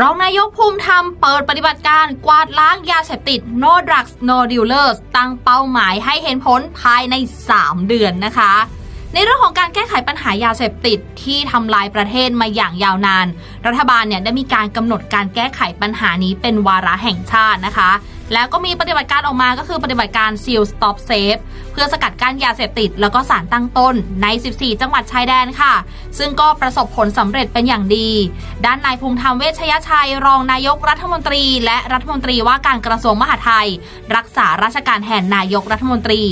รองนายกภูมิธรรมเปิดปฏิบัติการกวาดล้างยาเสพติด no drugs no dealers ตั้งเป้าหมายให้เห็นผลภายใน 3 เดือนนะคะ ในเรื่องของการแก้ไขปัญหายาเสพติดที่ทำลายประเทศมาอย่างยาวนาน รัฐบาลเนี่ยได้มีการกำหนดการแก้ไขปัญหานี้เป็นวาระแห่งชาตินะคะ แล้วก็มีปฏิบัติการออกมาก็คือปฏิบัติการ Seal Stop Safe เพื่อสกัดกั้นยาเสพติด แล้วก็สารตั้งต้นใน 14 จังหวัดชายแดนค่ะ ซึ่งก็ประสบผลสำเร็จเป็นอย่างดี ด้านนายภูมิธรรมเวชยชัย รองนายกรัฐมนตรี และรัฐมนตรีว่าการกระทรวงมหาดไทย รักษาราชการแทนนายกรัฐมนตรี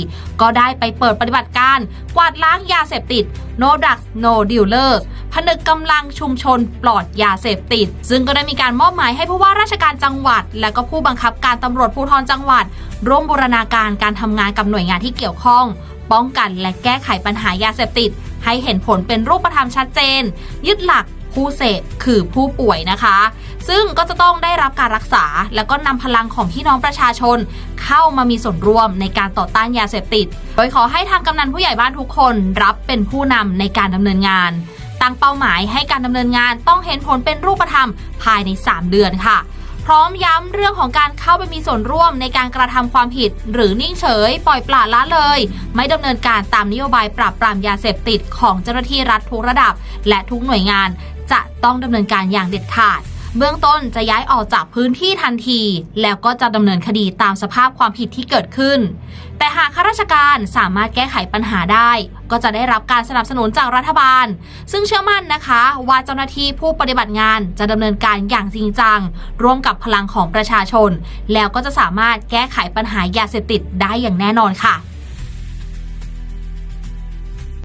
ก็ได้ไปเปิดปฏิบัติการ กวาดล้างยาเสพติด no drugs no dealers ผนึกกำลังชุมชนปลอดยาเสพติด ซึ่งก็ได้มีการมอบหมายให้ผู้ว่าราชการจังหวัด และก็ผู้บังคับการตำรวจภูธรจังหวัด ร่วมบูรณาการการทำงานกับหน่วยงานที่เกี่ยวข้อง ป้องกันและแก้ไขปัญหายาเสพติด ให้เห็นผลเป็นรูปธรรมชัดเจน ยึดหลักผู้เสพคือผู้ป่วยนะคะ ซึ่งก็จะต้องได้รับการรักษา แล้วก็นำพลังของพี่น้องประชาชน เข้ามามีส่วนร่วมในการต่อต้านยาเสพติด โดยขอให้ทางกำนันผู้ใหญ่บ้านทุกคนรับเป็นผู้นำในการดำเนินงาน ตั้งเป้าหมายให้การดำเนินงานต้องเห็นผลเป็นรูปธรรมภายใน 3 เดือนค่ะ พร้อมย้ำเรื่องของการเข้าไปมีส่วนร่วมในการกระทำความผิด หรือนิ่งเฉย ปล่อยปละละเลย ไม่ดำเนินการตามนโยบายปราบปรามยาเสพติดของเจ้าหน้าที่รัฐทุกระดับ และทุกหน่วยงานจะต้องดำเนินการอย่างเด็ดขาด เบื้องต้นจะย้ายออกจากพื้นที่ทันที แล้วก็จะดำเนินคดีตามสภาพความผิดที่เกิดขึ้น แต่หากข้าราชการสามารถแก้ไขปัญหาได้ ก็จะได้รับการสนับสนุนจากรัฐบาล ซึ่งเชื่อมั่นนะคะ ว่าเจ้าหน้าที่ผู้ปฏิบัติงานจะดำเนินการอย่างจริงจัง ร่วมกับพลังของประชาชน แล้วก็จะสามารถแก้ไขปัญหายาเสพติดได้อย่างแน่นอนค่ะ